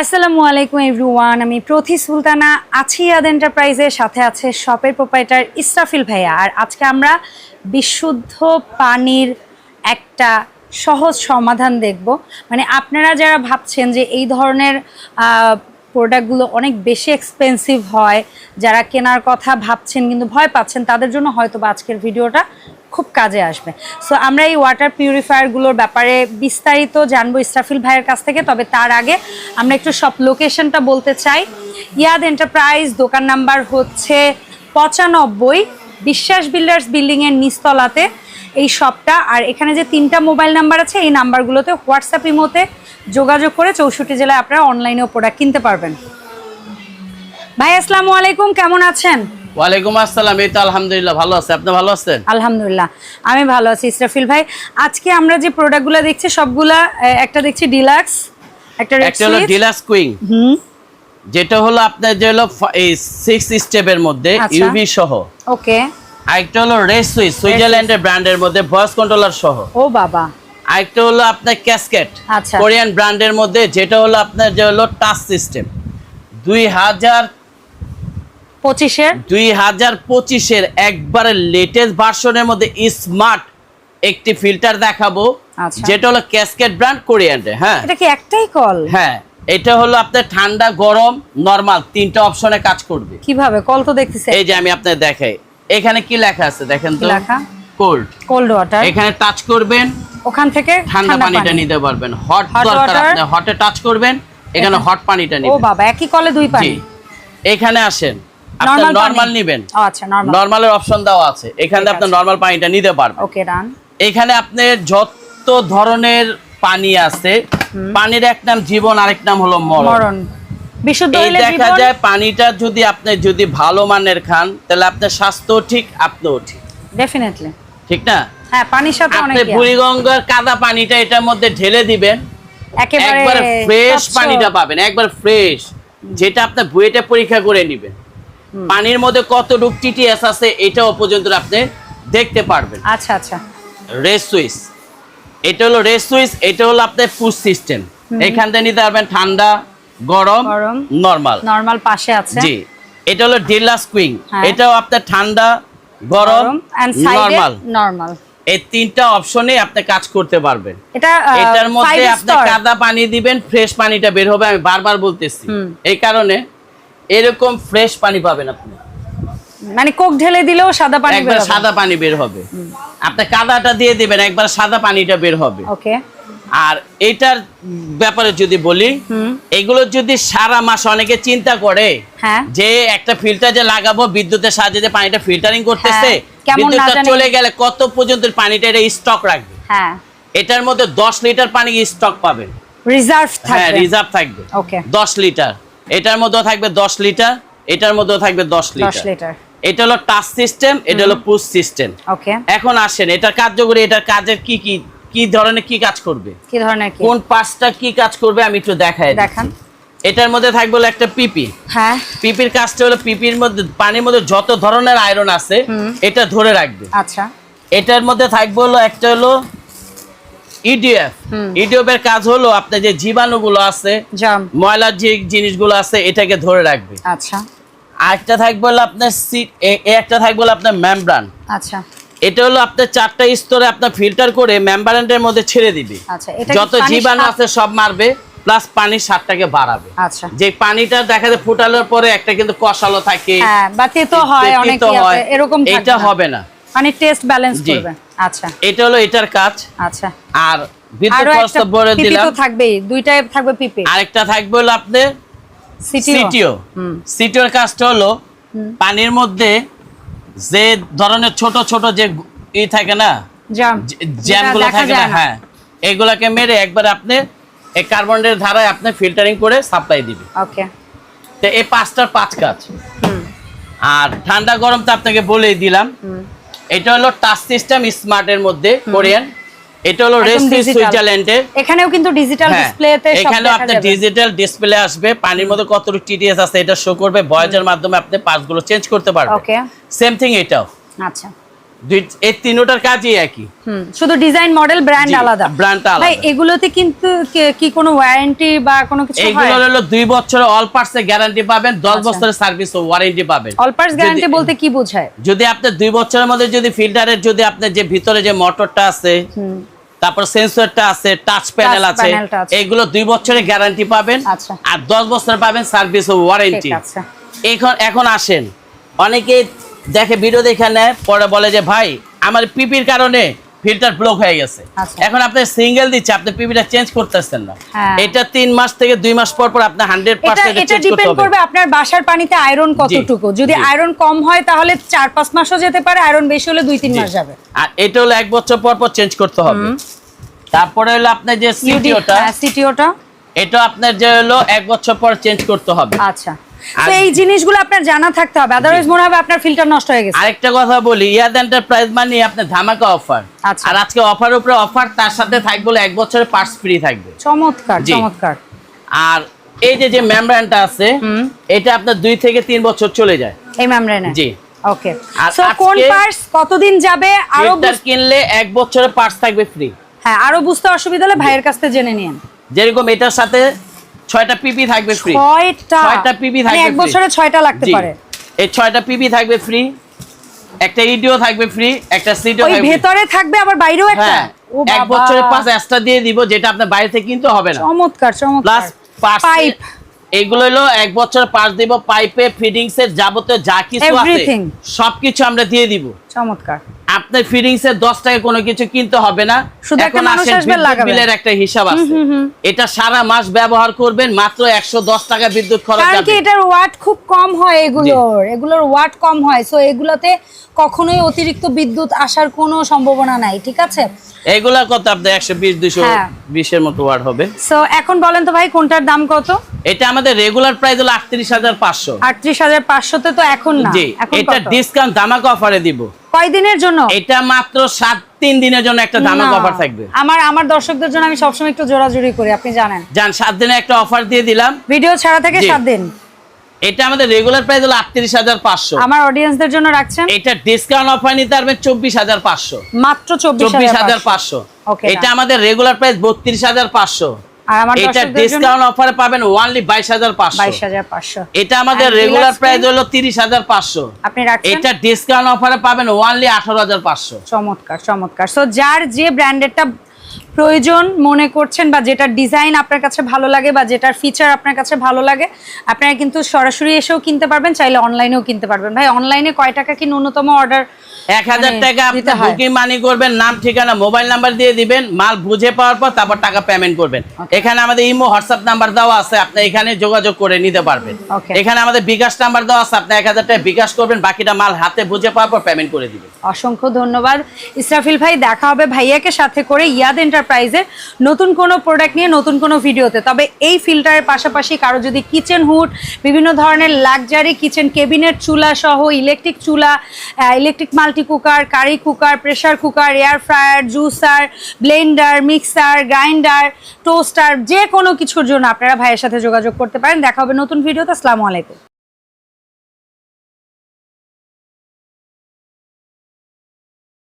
আসসালামু আলাইকুম এভরিওয়ান, আমি প্রথি সুলতানা, আছি ইয়াদ এন্টারপ্রাইজের সাথে আছে শপের প্রোপাইটার ইসরাফিল ভাইয়া। আর আজকে আমরা বিশুদ্ধ পানির একটা সহজ সমাধান দেখব। মানে আপনারা যারা ভাবছেন যে এই ধরনের প্রোডাক্টগুলো অনেক বেশি এক্সপেন্সিভ হয়। যারা কেনার কথা ভাবছেন কিন্তু ভয় পাচ্ছেন, তাদের জন্য হয়তো বা আজকের ভিডিওটা খুব কাজে আসবে। সো আমরা এই ওয়াটার পিউরিফায়ারগুলোর ব্যাপারে বিস্তারিত জানব ইসরাফিল ভাইয়ের কাছ থেকে, তবে তার আগে আমরা একটু সব লোকেশনটা বলতে চাই। ইয়াদ এন্টারপ্রাইজ দোকান নাম্বার হচ্ছে পঁচানব্বই, বিশ্বাস বিল্ডার্স বিল্ডিংয়ের নিচতলাতে। এই শপটা আর এখানে যে তিনটা মোবাইল নাম্বার আছে এই নাম্বারগুলোতে হোয়াটসঅ্যাপ ইমোতে যোগাযোগ করে চৌষট্টি জেলায় আপনারা অনলাইনেও প্রোডাক্ট কিনতে পারবেন। ভাই আসসালামু আলাইকুম কেমন আছেন? ওয়ালাইকুম আসসালাম এই তো আলহামদুলিল্লাহ ভালো আছে। আপনি ভালো আছেন? আলহামদুলিল্লাহ আমি ভালো আছি ইসরাফিল ভাই। আজকে আমরা যে প্রোডাক্টগুলো দেখছি সবগুলা একটা দেখছি ডিলাক্স একটা একটা হলো ডিলাক্স কুইং হুম। যেটা হলো আপনার যে হলো এই সিক্স স্টেপের মধ্যে আচ্ছা। ইউভি সহ। ওকে আরেকটা হলো রেস সুইচ সুইজারল্যান্ডের ব্র্যান্ডের মধ্যে ভয়েস কন্ট্রোলার সহ। ও বাবা। আরেকটা হলো আপনার ক্যাসকেট আচ্ছা। কোরিয়ান ব্র্যান্ডের মধ্যে যেটা হলো আপনার যে হলো টাচ সিস্টেম দুই হাজার পঁচিশের? দুই হাজার পঁচিশের একবারে লেটেস্ট ভার্সনের মধ্যে স্মার্ট একটি ফিল্টার দেখাবো আচ্ছা। যেটা হলো ক্যাসকেট ব্র্যান্ড হ্যাঁ। এটা কি একটাই কল হ্যাঁ এটা হলো আপনার ঠান্ডা গরম নরমাল তিনটা অপশনে কাজ করবে। কীভাবে? কল তো দেখতেছি। এই যে আমি আপনার দেখাই। এখানে কি লেখা আছে দেখেন তো? লেখা? কোল্ড কোল্ড ওয়াটার এখানে টাচ করবেন ওখান থেকে ঠান্ডা পানিটা নিতে পারবেন। হট দরকার আপনি হটে টাচ করবেন এখানে হট পানিটা নিবেন। ও বাবা একই কলে দুই পানি। এখানে আসেন। আপনি নরমাল নেবেন। আচ্ছা নরমাল নরমালের অপশন দেওয়া আছে। এখানে আপনি নরমাল পানিটা নিতে পারবেন। ওকে ডান এখানে আপনি যত ধরনের পানি আছে পানির এক নাম জীবন আরেক নাম হলো মরণ। মরণ। বিশুদ্ধ হইলে দেখা যায় পানিটা যদি আপনি যদি ভালো মানের খান তাহলে আপনার স্বাস্থ্য ঠিক আপনিও ঠিক। ডেফিনেটলি ঠিক না? হ্যাঁ পানির সাথে অনেক আপনি বুড়িগঙ্গার কাদা পানিটা এটার মধ্যে ঢেলে দিবেন একেবারে ফ্রেশ পানিটা পাবেন একবার ফ্রেশ যেটা আপনি বুয়েটে পরীক্ষা করে নেবেন। পানির মধ্যে কত টিটিএস আছে এটাও পর্যন্ত আপনি দেখতে পারবেন। আচ্ছা আচ্ছা। রেস সুইচ এটা হলো রেস সুইচ এটা হলো আপনার পুশ সিস্টেম। এখান থেকে নিতে পারবেন ঠান্ডা গরম। নরমাল। নরমাল পাশে আছে। জি এটা হলো কুইং হ্যাঁ। এটাও আপনার ঠান্ডা গরম নরমাল। নরমাল। এই তিনটা অপশনে আপনি কাজ করতে পারবেন। এটা এটার মধ্যে আপনি কাদা পানি দিবেন ফ্রেশ পানিটা বের হবে আমি বারবার বলতেছি। এই কারণে এরকম ফ্রেশ পানি পাবেন আপনি। মানে কোক ঢেলে দিলেও সাদা পানি একবার সাদা পানি বের হবে। আপনি কাদাটা দিয়ে দিবেন একবার সাদা পানিটা বের হবে। ওকে আর এটার ব্যাপারে যদি বলি হুম। এগুলো যদি সারা মাস অনেকে চিন্তা করে হ্যাঁ। যে একটা ফিল্টার যে লাগাবো বিদ্যুতের সাহায্যে যে পানিটা ফিল্টারিং করতেছে হ্যাঁ, বিদ্যুৎটা চলে গেলে কত পর্যন্ত পানিটা এটা স্টক রাখবে? হ্যাঁ। এটার মধ্যে দশ লিটার পানি স্টক পাবেন। রিজার্ভ হ্যাঁ রিজার্ভ থাকবে। ওকে দশ লিটার এটার মধ্যেও থাকবে দশ লিটার এটার মধ্যেও থাকবে দশ 10 লিটার লিটার এটা হলো টাচ সিস্টেম এটা হলো পুশ সিস্টেম ওকে এখন আসেন এটার কার্যকরী এটার কাজের কি কি কি ধরনের কি কাজ করবে? কি ধরনের কি? কোন পাঁচটা কি কাজ করবে আমি একটু দেখাই দেখান। এটার মধ্যে থাকবে একটা পিপি। হ্যাঁ। পিপির কাজটা হলো পিপির মধ্যে পানির মধ্যে যত ধরনের আয়রন আছে এটা ধরে রাখবে। আচ্ছা। এটার মধ্যে থাকবে হলো একটা হলো ইডিএফ হুম। ইডিএফ এর কাজ হলো আপনার যে জীবাণুগুলো আছে ময়লার যে জিনিসগুলো আছে এটাকে ধরে রাখবে। আচ্ছা। আরেকটা থাকবে হলো আপনার একটা থাকবে হলো আপনার মেমব্রান। আচ্ছা। এটা হলো আপনার চারটা স্তরে আপনার ফিল্টার করে মেমব্রানের মধ্যে ছেড়ে দিবে। আচ্ছা যত জীবাণু আছে সব মারবে প্লাস পানির স্বাদটাকে বাড়াবে। আচ্ছা। যে পানিটা দেখা যায় ফুটানোর পরে একটা কিন্তু কষালো থাকে হ্যাঁ বা তেতো হয় অনেক হয়। এরকম এটা। হবে না। মানে টেস্ট ব্যালেন্স করবে। আচ্ছা। এটা হলো এটার কাজ। আচ্ছা। আর বিদ্যুৎ আরও খরচ বলে দিলাম তো থাকবেই দুইটাই থাকবে পিপি। আরেকটা থাকবে হলো আপনার সিটিও। সিটিও। সিটিওর কাজটা হলো পানির মধ্যে যে ধরনের ছোট ছোট যে ই থাকে না জাম। জ্যামগুলো থাকে না হ্যাঁ এগুলাকে মেরে একবার আপনি এই কার্বনের ধারায় আপনি ফিল্টারিং করে সাপ্লাই দিবে। ওকে তো এই পাঁচটার পাঁচ কাজ। আর ঠান্ডা গরম তো আপনাকে বলেই দিলাম। এটা হলো টাচ সিস্টেম স্মার্টের মধ্যে কোরিয়ান। এটা হলো digital। সুইজারল্যান্ডের এখানেও কিন্তু ডিজিটাল হ্যাঁ, ডিসপ্লেতে এখানেও আপনার ডিজিটাল ডিসপ্লে আসবে। পানির মধ্যে কতটুকু টিডিএস আছে এটা শো করবে। ভয়েজের মাধ্যমে আপনি পাসগুলো চেঞ্জ করতে পারবেন। ওকে সেম থিং এটাও। আচ্ছা। এই তিনোটার কাজই একই। শুধু ডিজাইন মডেল ব্র্যান্ড আলাদা। brand-টা আলাদা। ভাই এগুলোতে কিন্তু কি- কি কোনো ওয়ারেন্টি বা কোনো কিছু হয়? এইগুলো হলো দুই বছরের অল পার্টসের গ্যারান্টি পাবেন দশ আচ্ছা। বছরের সার্ভিস ও ওয়ারেন্টি পাবেন। অল পার্টস যদি- গ্যারান্টি বলতে কি বোঝায়? যদি আপনার দুই বছরের মধ্যে যদি ফিল্টারের যদি আপনার যে ভিতরে যে মোটরটা আছে তারপর সেন্সরটা আছে টাচ প্যানেল আছে এগুলো। দুই বছরের গ্যারান্টি পাবেন আচ্ছা। আর দশ বছর পাবেন সার্ভিস ও ওয়ারেন্টি এখন এখন আসেন। অনেকে দেখে ভিডিও দেখে নেয় পরে বলে যে ভাই আমার পিপির কারণে ফিল্টার ব্লক হয়ে গেছে। আচ্ছা। এখন আপনি সিঙ্গেল দিচ্ছে আপনি পিপিটা চেঞ্জ করতেছেন না। হ্যাঁ। এটা তিন মাস থেকে দুই মাস পর পর আপনি হান্ড্রেড এটা পার্সেন্ট এটা ডিপেন্ড করবে আপনার বাসার পানিতে আয়রন কতটুকু। যদি আয়রন কম হয় তাহলে চার পাঁচ মাসও যেতে পারে আয়রন বেশি হলে দুই তিন জি। মাস যাবে। আর এটা হলো এক বছর পর পর চেঞ্জ করতে হবে। তারপরে হলো আপনার যে সিটিওটা সিটিওটা এটা আপনার যে হলো এক বছর পর চেঞ্জ করতে হবে। আচ্ছা। তো এই জিনিসগুলো আপনার জানা থাকতে হবে আদারওয়াইজ মনে হবে আপনার ফিল্টার নষ্ট হয়ে গেছে। আরেকটা কথা বলি ইয়াদ এন্টারপ্রাইজ মানে আপনার ধামাকা অফার আচ্ছা। আর আজকে অফার উপরে অফার তার সাথে থাকবে এক বছরের ফ্রি থাকবে। চমৎকার চমৎকার। আর এই যে যে মেমব্রেনটা আছে। এটা আপনার দুই থেকে তিন বছর চলে যায়। এই মেমব্রেনে জি। ওকে সো কোন কতদিন যাবে আরও কিনলে এক বছরের পার্টস থাকবে ফ্রি হ্যাঁ আরও বুঝতে অসুবিধা হলে ভাইয়ের কাছ থেকে জেনে নিন যেরকম এটার সাথে ছয়টা পিপি থাকবে ফ্রি ছয়টা। ছয়টা পিপি মানে থাকবে এক বছরে ছয়টা লাগতে পারে। এই ছয়টা পিপি থাকবে ফ্রি একটা ইডিও থাকবে ফ্রি একটা সিডিও থাকবে। ভেতরে থাকবে আবার বাইরেও একটা? হ্যাঁ এক বাবা। বছরের পাঁচ এক্সট্রা দিয়ে দিব যেটা আপনার বাইরে থেকে কিনতে হবে না। চমৎকার চমৎকার। প্লাস পাইপ এইগুলো হলো এক বছর পাস দিব পাইপে ফিডিংস এর যাবতীয় যা কিছু আছে সবকিছু আমরা দিয়ে দিব। চমৎকার। আপনার ফিডিংস এর দশ টাকা কোনো কিছু কিনতে হবে না। শুধু একটা মানুষ আসবে, লাগাবে। বিলের একটা হিসাব আছে। এটা সারা মাস ব্যবহার করবেন মাত্র একশো দশ টাকা বিদ্যুৎ খরচ কারণ কি এটার ওয়াট খুব কম হয় এগুলোর। এগুলোর ওয়াট কম হয়। সো এগুলোতে কখনোই অতিরিক্ত বিদ্যুৎ আসার কোনো সম্ভাবনা নাই ঠিক আছে? এগুলা কত? আপনার একশো বিশ দুশো হ্যাঁ। বিশের মতো ওয়ার্ড হবে। সো এখন বলেন তো ভাই কোনটার দাম কত? এটা আমাদের রেগুলার প্রাইস হলো আটত্রিশ হাজার পাঁচশো। আটত্রিশ হাজার পাঁচশোতে তো এখন না। জি এটা? ডিসকাউন্ট ধামাকা অফারে দিব। কয়দিনের জন্য? এটা মাত্র সাত তিন দিনের জন্য একটা ধামাকা অফার থাকবে। আমার আমার দর্শকদের জন্য আমি সবসময় একটু জোরাজুরি করি আপনি জানেন। যান সাত দিনে একটা অফার দিয়ে দিলাম। ভিডিও ছাড়া থেকে সাত দিন। এটা আমাদের রেগুলার প্রাইস হলো আটত্রিশ হাজার পাঁচশো। আমার অডিয়েন্সদের জন্য রাখছেন? এটা ডিসকাউন্ট অফার নিতে পারবেন চব্বিশ হাজার পাঁচশো। মাত্র চব্বিশ হাজার পাঁচশো। এটা আমাদের রেগুলার প্রাইস বত্রিশ হাজার পাঁচশো। আর আমার এটা ডিসকাউন্ট অফারে পাবেন এটা আমাদের রেগুলার প্রাইস হলো তিরিশ হাজার পাঁচশো। আপনি রাখছেন? এটা ডিসকাউন্ট অফারে পাবেন ওনলি আঠারো হাজার পাঁচশো। চমৎকার চমৎকার। সো যার যে ব্র্যান্ডেরটা প্রয়োজন মনে করছেন বা যেটার ডিজাইন আপনার কাছে ভালো লাগে বা যেটার ফিচার আপনার কাছে ভালো লাগে আপনারা কিন্তু সরাসরি এসেও কিনতে পারবেন চাইলে অনলাইনেও কিনতে পারবেন। ভাই অনলাইনে কয় টাকা কি ন্যূনতম অর্ডার এক হাজার মানে টাকা আপনি বুকিং মানি করবেন নাম ঠিকানা মোবাইল নাম্বার দিয়ে দিবেন মাল বুঝে পাওয়ার পর তারপর টাকা পেমেন্ট করবেন। এখানে আমাদের ইমো হোয়াটসঅ্যাপ নাম্বার দেওয়া আছে আপনি এখানে যোগাযোগ করে নিতে পারবেন. এখানে আমাদের বিকাশ নাম্বার দেওয়া আছে আপনি এক হাজার টাকা বিকাশ করবেন বাকিটা মাল হাতে বুঝে পাওয়ার পর পেমেন্ট করে দিবেন। অসংখ্য ধন্যবাদ। ইসরাফিল ভাই দেখা হবে ভাইয়াকে সাথে করে ইয়াদ এন্টারপ্রাইজের নতুন কোনো প্রোডাক্ট নিয়ে নতুন কোনো ভিডিওতে। তবে এই ফিল্টারের পাশাপাশি কারও যদি কিচেন হুড বিভিন্ন ধরনের লাক্সারি কিচেন কেবিনেট চুলা সহ ইলেকট্রিক চুলা electric multi cooker curry cooker pressure cooker air fryer juicer blender mixer grinder toaster যে কোনো কিছুর জন্য আপনারা ভাইয়ের সাথে যোগাযোগ করতে পারেন। দেখা হবে নতুন ভিডিওতে। আসসালামু আলাইকুম।